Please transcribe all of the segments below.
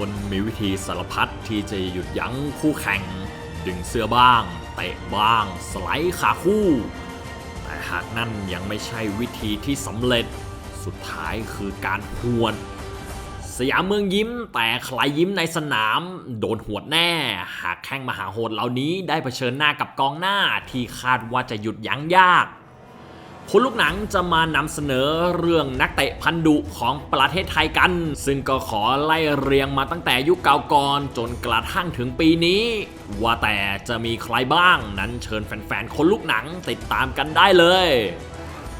คนมีวิธีสารพัดที่จะหยุดยั้งคู่แข่ง ดึงเสื้อบ้างเตะบ้าง สไลด์ขาคู่ แต่หากนั่นยังไม่ใช่วิธีที่สำเร็จสุดท้ายคือการหวดสยามเมืองยิ้มแต่ใครยิ้มในสนาม โดนหวดแน่ หากแข้งมหาโหดเหล่านี้ได้เผชิญหน้ากับกองหน้าที่คาดว่าจะหยุดยั้งยาก คุณลูกหนังจะมานำเสนอเรื่องนักเตะพันดุของประเทศไทยกัน ซึ่งก็ขอไล่เรียงมาตั้งแต่ยุคเก่าก่อนจนกระทั่งถึงปีนี้ ว่าแต่จะมีใครบ้างนั้นเชิญแฟนๆ คนลูกหนังติดตามกันได้เลย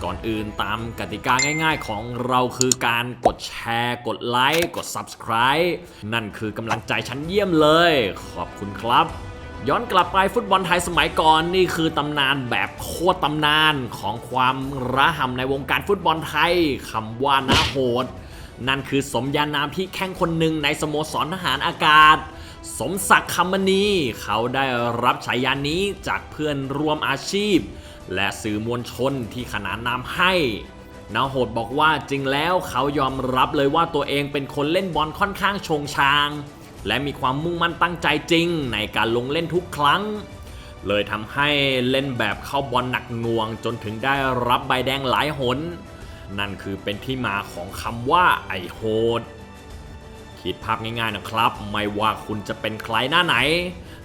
ก่อนอื่นตามกติกาง่ายๆของเราคือการกดแชร์ กดไลค์ กด Subscribe นั่นคือกำลังใจชั้นเยี่ยมเลย ขอบคุณครับ ย้อนกลับไปฟุตบอลไทยสมัยก่อนนี่คือตำนานแบบโคตรตำนานของความระห่ำในวงการฟุตบอลไทยคำว่านาโหด นั่นคือสมญานามที่แข้งคนหนึ่งในสโมสรทหารอากาศ สมศักดิ์คำมณีเขาได้รับฉายานี้จากเพื่อนร่วมอาชีพ และสื่อมวลชนที่ขนานนามให้นาโหดบอกว่าจริงแล้วเขายอมรับเลยว่าตัวเองเป็นคนเล่นบอลค่อนข้างชงชาง และมีความมุ่งมั่นตั้งใจจริงในการลงเล่นทุกครั้ง เลยทำให้เล่นแบบเข้าบอลหนักหน่วงจนถึงได้รับใบแดงหลายหน นั่นคือเป็นที่มาของคำว่าไอโหดคิดภาพง่ายๆนะครับ ไม่ว่าคุณจะเป็นใครหน้าไหน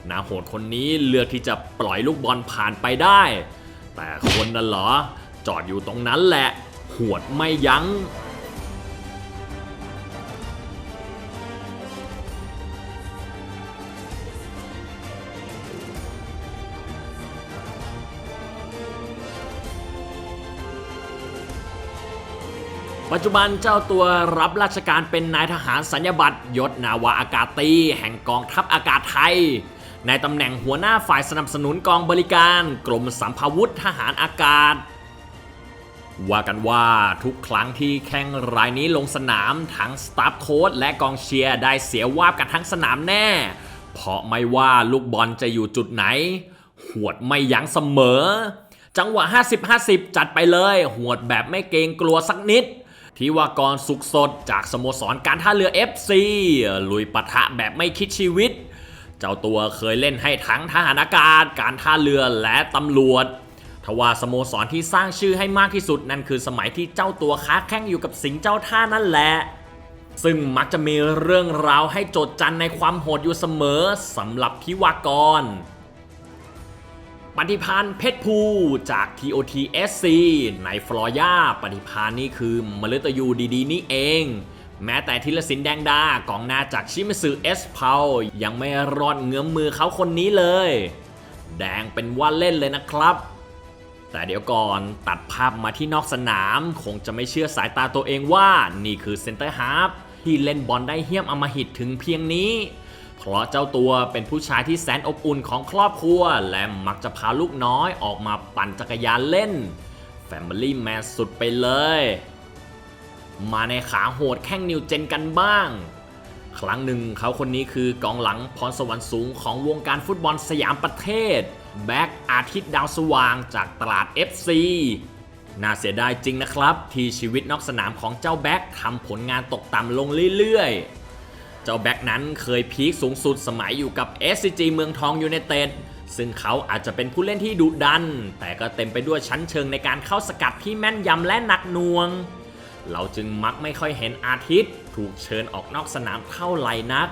นาโหดคนนี้เลือกที่จะปล่อยลูกบอลผ่านไปได้ แต่คนน่ะเหรอ จอดอยู่ตรงนั้นแหละ หวดไม่ยัง้ง ปัจจุบันเจ้าตัวรับราชการเป็นนายทหารสัญญบัตรยศนาวาอากาศตีแห่งกองทัพอากาศไทย ในตำแหน่งหัวหน้าฝ่ายสนับสนุนกองบริการ กรมสัมภาวุธทหารอากาศ ว่ากันว่าทุกครั้งที่แข่งรายนี้ลงสนามทั้งสตาฟโค้ชและกองเชียร์ได้เสียวาบกันทั้งสนามแน่ เพราะไม่ว่าลูกบอลจะอยู่จุดไหน หวดไม่ยั้งเสมอ จังหวะ 50-50 จัดไปเลย หวดแบบไม่เกรงกลัวสักนิด ที่วากรสุขสดจากสโมสรการท่าเรือ FC ลุยปะทะแบบไม่คิดชีวิต เจ้าตัวเคยเล่นให้ทั้งทหารอากาศ การท่าเรือและตำรวจทว่าสโมสรที่สร้างชื่อให้มากที่สุดนั่นคือสมัยที่เจ้าตัวค้าแข่งอยู่กับสิงห์เจ้าท่านั่นแหละซึ่งมักจะมีเรื่องราวให้โจดจันในความโหดอยู่เสมอสำหรับพิวากร ปฏิพานธ์เพชรภูจาก TOTSC ในฟลอร์ยาปฏิพานธ์นี่คือมฤตยูดีๆ นี่เอง แม้แต่ธีรศินแดงดากองหน้าจากชิมิสึเอสเพายังไม่รอดเงื้อมมือเขาคนนี้เลย แดงเป็นว่าเล่นเลยนะครับ แต่เดี๋ยวก่อนตัดภาพมาที่นอกสนาม คงจะไม่เชื่อสายตาตัวเองว่านี่คือเซนเตอร์ฮาร์ฟที่เล่นบอลได้เหี้ยมอมหิตถึงเพียงนี้ เพราะเจ้าตัวเป็นผู้ชายที่แสนอบอุ่นของครอบครัว และมักจะพาลูกน้อยออกมาปั่นจักรยานเล่น Family Man สุดไปเลย มาในขาโหดแข้งนิวเจนกันบ้าง ครั้งหนึ่งเขาคนนี้คือกองหลังพรสวรรค์สูงของวงการฟุตบอลสยามประเทศ แบ็กอาทิตย์ดาวสว่างจากตลาด FC น่าเสียดายจริงนะครับ ที่ชีวิตนอกสนามของเจ้าแบ็กทำผลงานตกต่ำลงเรื่อยๆ เจ้าแบ็กนั้นเคยพีคสูงสุดสมัยอยู่กับ SCG เมืองทองยูไนเต็ดซึ่งเขาอาจจะเป็นผู้เล่นที่ดุดัน แต่ก็เต็มไปด้วยชั้นเชิงในการเข้าสกัดที่แม่นยำและหนักหน่วง เราจึงมักไม่ค่อยเห็นอาทิตย์ ถูกเชิญออกนอกสนามเท่าไหร่นัก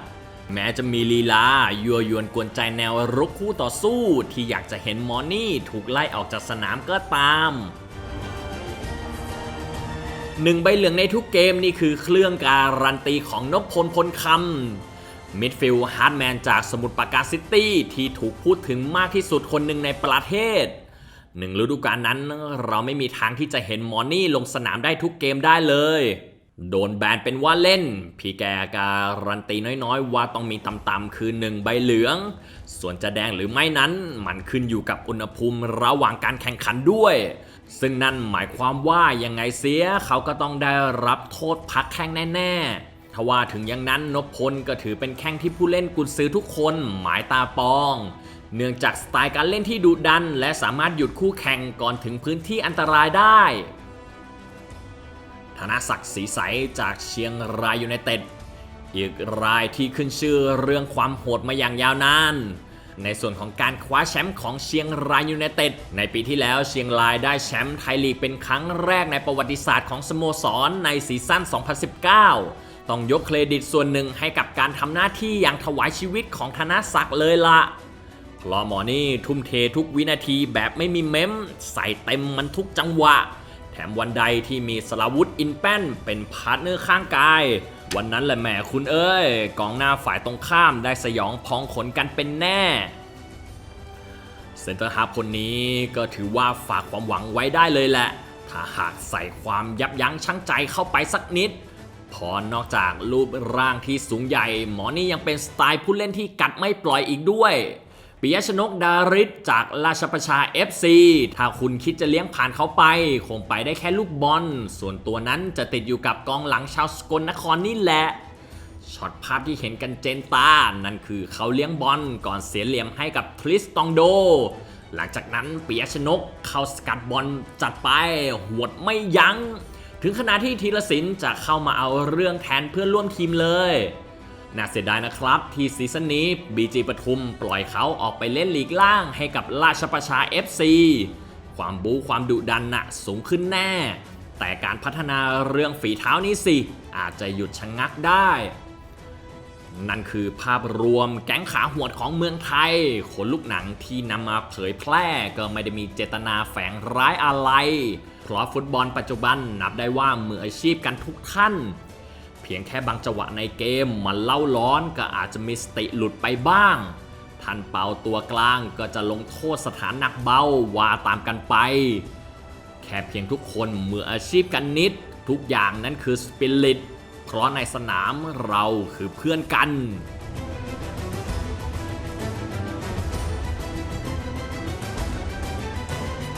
แม้จะมีลีลายั่วยวนกวนใจแนวรุกคู่ต่อสู้ ที่อยากจะเห็นมอนี่ถูกไล่ออกจากสนามก็ตาม หนึ่งใบเหลืองในทุกเกมนี่คือเครื่องการันตีของนพพลพลคำมิดฟิลด์ฮาร์ดแมนจากสมุทรปราการซิตี้ที่ถูกพูดถึงมากที่สุดคนหนึ่งในประเทศหนึ่งฤดูกาลนั้นเราไม่มีทางที่จะเห็นมอร์นี่ลงสนามได้ทุกเกมได้เลย โดนแบนเป็นว่าเล่น พี่แกการันตีน้อยๆ ว่าต้องมีต่ำๆคือหนึ่งใบเหลือง ส่วนจะแดงหรือไม่นั้น มันขึ้นอยู่กับอุณหภูมิระหว่างการแข่งขันด้วย ซึ่งนั่นหมายความว่ายังไงเสียเขาก็ต้องได้รับโทษพักแข้งแน่ๆทว่าถึงอย่างนั้นนพพลก็ถือเป็นแข้งที่ผู้เล่นกุนซือทุกคนหมายตาปอง เนื่องจากสไตล์การเล่นที่ดุดัน และสามารถหยุดคู่แข่งก่อนถึงพื้นที่อันตรายได้ธนศักดิ์ศรีใสจากเชียงรายยูไนเต็ดอีกรายที่ขึ้นชื่อเรื่องความโหดมาอย่างยาวนาน ในส่วนของการคว้าแชมป์ของเชียงรายยูไนเต็ดในปีที่แล้วเชียงรายได้แชมป์ไทยลีกเป็นครั้งแรกในประวัติศาสตร์ของสโมสรในซีซั่น 2019 ต้องยกเครดิตส่วนหนึ่งให้กับการทำหน้าที่อย่างถวายชีวิตของธนศักดิ์เลยละพราะหมอนี่ทุ่มเททุกวินาทีแบบไม่มีเม้ม ใส่เต็มมันทุกจังหวะ แถมวันใดที่มีสลาวุธอินแป้นเป็นพาร์ทเนอร์ข้างกาย วันนั้นแหละแหมคุณเอ้ยกองหน้าฝ่ายตรงข้ามได้สยองพองขนกันเป็นแน่เซนเตอร์ฮาคนนี้ก็ถือว่าฝากความหวังไว้ได้เลยแหละ ถ้าหากใส่ความยับยั้งชั่งใจเข้าไปสักนิด พอนอกจากรูปร่างที่สูงใหญ่ หมอนี่ยังเป็นสไตล์ผู้เล่นที่กัดไม่ปล่อยอีกด้วย ปิยชนกดาริศจากราชประชา FC ถ้าคุณคิดจะเลี้ยงผ่านเขาไป คงไปได้แค่ลูกบอล ส่วนตัวนั้นจะติดอยู่กับกองหลังชาวสกลนครนี่แหละช็อตภาพที่เห็นกันเจนตา นั่นคือเขาเลี้ยงบอลก่อนเสียเหลี่ยมให้กับทริสตองโด หลังจากนั้นปิยชนกเข้าสกัดบอลจัดไปหวดไม่ยัง้ง ถึงขนาดที่ธีรศิลป์จะเข้ามาเอาเรื่องแทนเพื่อนร่วมทีมเลย น่าเสียดายนะครับ ที่ซีซั่นนี้ BG ปทุมปล่อยเขาออกไปเล่นลีกล่างให้กับราชประชา FC ความบู๊ความดุดันน่ะสูงขึ้นแน่ แต่การพัฒนาเรื่องฝีเท้านี้สิ อาจจะหยุดชะงงักได้ นั่นคือภาพรวมแก๊งขาหวดของเมืองไทยคนลูกหนังที่นำมาเผยแพร่ก็ไม่ได้มีเจตนาแฝงร้ายอะไร เพราะฟุตบอลปัจจุบันนับได้ว่ามืออาชีพกันทุกท่าน เพียงแค่บางจังหวะในเกมมันเล่าร้อนก็อาจจะมีสติหลุดไปบ้าง ท่านเปาตัวกลางก็จะลงโทษสถานหนักเบาว่าตามกันไป แค่เพียงทุกคนมืออาชีพกันนิด ทุกอย่างนั้นคือสปิริตเพราะในสนามเราคือเพื่อนกัน